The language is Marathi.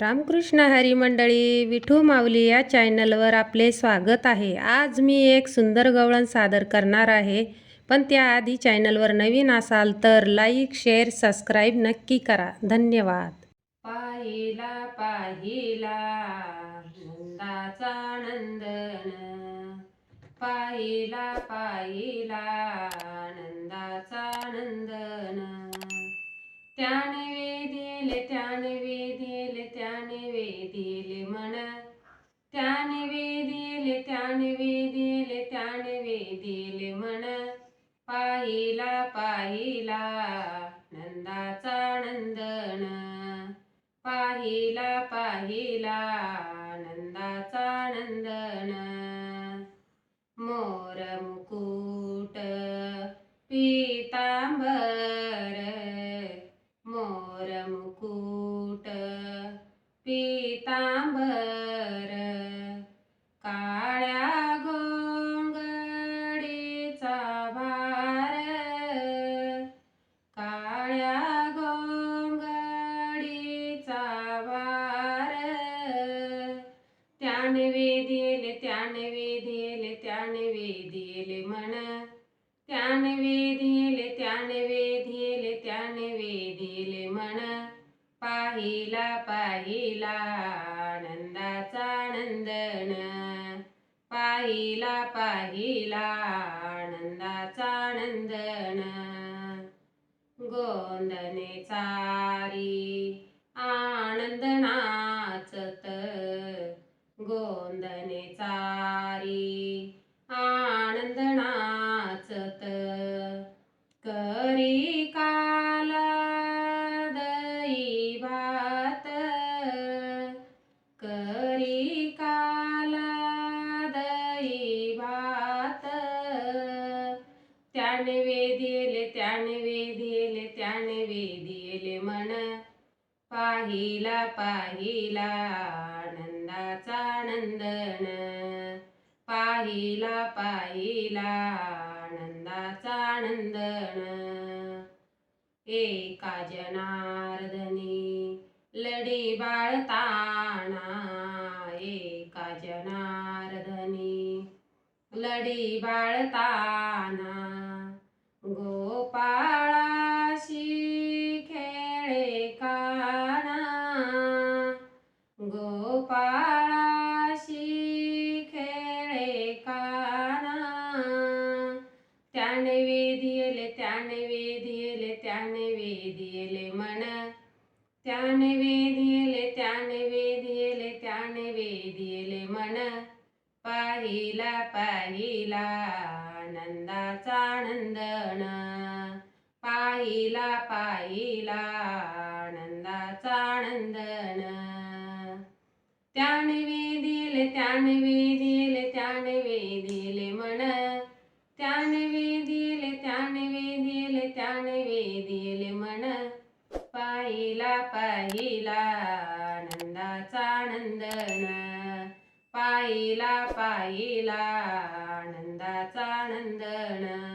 रामकृष्ण हरी मंडळी विठू माऊली या चॅनलवर आपले स्वागत आहे. आज मी एक सुंदर गवळण सादर करणार आहे. पण त्याआधी चॅनलवर नवीन असाल तर लाईक शेअर सबस्क्राईब नक्की करा. धन्यवाद. पाहिला पाहिला नंदाचा नंदन. पाहिला पाहिला नंदाचा नंदन. त्याने वेदिले त्याने वेदिले त्याने वेदिले मन त्याने वेदिले त्याने वेदिले त्याने वेदिले मन पाहिला पाहिला नंदाचा नंदन. पाहिला पाहिला नंदाचा नंदन. मोर मुकुट पीतांबर. पीतांबर काळ्या गोंगडीचा भार काळ्या गोंगडीचा भार. त्याने वेदिले त्याने वेदिले त्याने वेदिले म्हण. त्याने वेदिले त्याने वेदिले त्याने वेदिले म्हण. पाहिला पाहिला आनंदाचा नंदन. पाहिला पाहिला आनंदाचा नंदन. गोंदने चारी त्याने वेदिले त्याने वेदिले त्याने वेदिले मन. पाहिला पाहिला आनंदाचा नंदन. पाहिला पाहिला आनंदाचा नंदन. एका जनार्दनी लढी बाळताना एका जनार्दनी लढी बाळताना त्याने वेदिले त्याने वेदिले त्याने वेदिले मन त्याने वेदिले त्याने वेदिले त्याने वेदिले मन पाहिला पाहिला आनंदाचा आनंदन पाहिला पाहिला आनंदाचा आनंदन त्याने वेदिले त्याने वेदिले त्याने वेदिले पाहिला आनंदाचा नंदन. पाहिला पाहिला आनंदाचा नंदन.